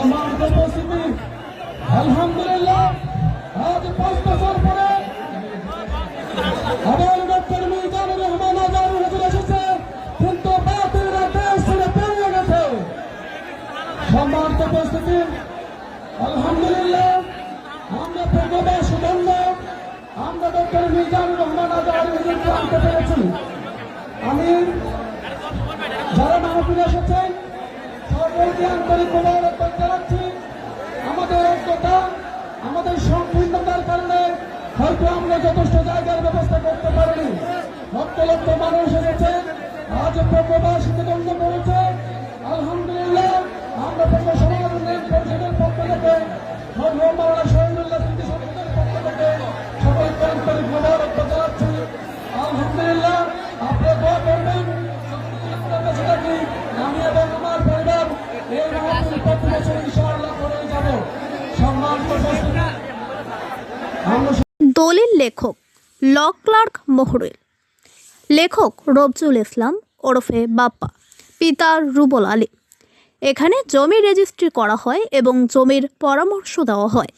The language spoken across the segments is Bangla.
সম্মানিত উপস্থিতি। আলহামদুলিল্লাহ, আজ পাঁচ বছর পরে আবার ডক্টর মিজানুর রহমান আজাদ হুজুর এসেছে। কিন্তু বাতিলরা দেশ ছেড়ে পেরিয়ে গেছে। সম্মানিত উপস্থিতি, আলহামদুলিল্লাহ, আমরা প্রবাসী বন্ধ আমরা ডক্টর মিজানুর রহমান আন্তরিক আমাদের সংকীর্ণতার কারণে হয়তো আমরা যথেষ্ট জায়গার ব্যবস্থা করতে পারিনি। লক্ষ লক্ষ মানুষ এসেছে, আজ প্রবাস দণ্ড করেছে। আলহামদুলিল্লাহ, আমরা প্রজ্ঞ দলিল লেখক ল ক্লার্ক মহরুল। লেখক রবজুল ইসলাম ওরফে বাপ্পা, পিতা রুবল আলী। এখানে জমি রেজিস্ট্রি করা হয় এবং জমির পরামর্শ দেওয়া হয়।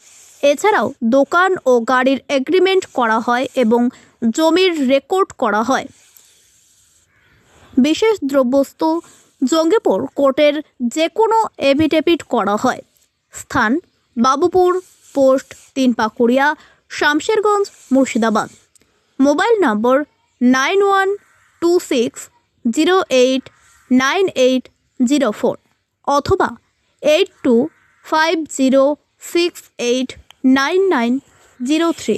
এছাড়াও দোকান ও গাড়ির এগ্রিমেন্ট করা হয় এবং জমির রেকর্ড করা হয়। বিশেষ দ্রব্যস্তু জঙ্গিপুর কোর্টের যে কোনো এভিডেভিট করা হয়। স্থান বাবুপুর, পোস্ট তিন Pakuria Shamsherganj, Murshidabad. Mobile number nine one two six zero eight nine eight zero four অথবা eight two five zero six eight nine nine zero three.